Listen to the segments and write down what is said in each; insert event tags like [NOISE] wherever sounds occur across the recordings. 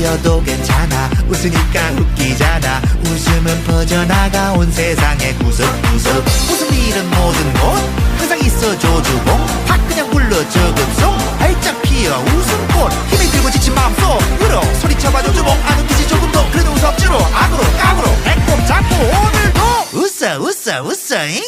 억지여도 괜찮아. 웃으니까 웃기잖아. 웃음은 퍼져나가 온 세상의 구석구석. 웃음 일은 모든 곳 항상 있어 조주봉 팍 그냥 불러줘 급송. 활짝 피어 웃음꽃. 힘이 들고 지친 마음속 으로 소리쳐봐 조주봉 안 웃기지 조금 더 그래도 웃어 억지로 악으로 깡으로. 배꼽 잡고 오늘도 웃어 웃어 웃어잉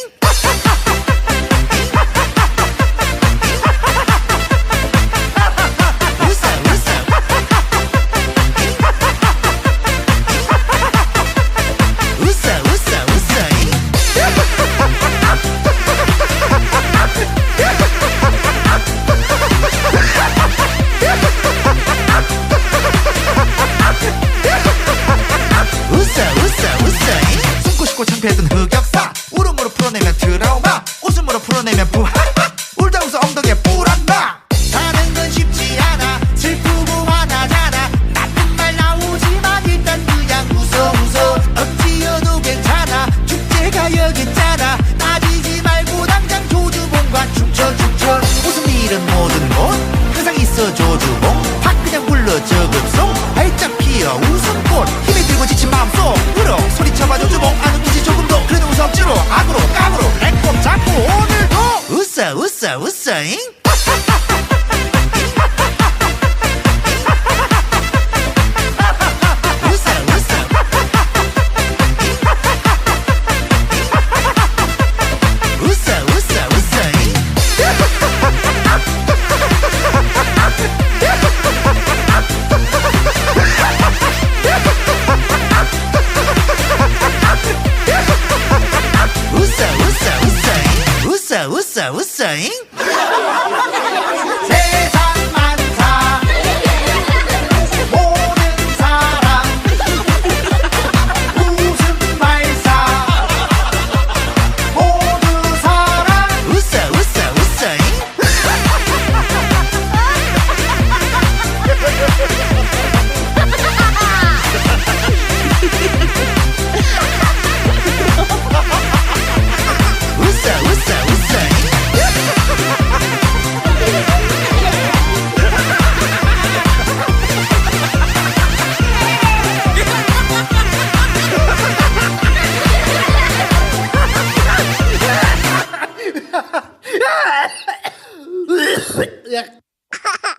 풀어내면 부하 [LAUGHS] 울다 웃어 엉덩이에 뿔한다. 사는 건 쉽지 않아. 슬프고 화나잖아. 나쁜 말 나오지만 일단 그냥 웃어 웃어. 억지여도 괜찮아. 축제가 여기 있잖아. 따지지 말고 당장 조주봉과 춤춰 춤춰. 웃음 일은 모든 곳 항상 있어 조주봉. 팍 그냥 불러줘 급송. 활짝 피어 웃음꽃. 힘이 들고 지친 마음속으로 소리쳐봐 조주봉. 안 웃기지 조금 더. 그래도 웃어 억지로 웃어 I was saying. Yeah. [LAUGHS]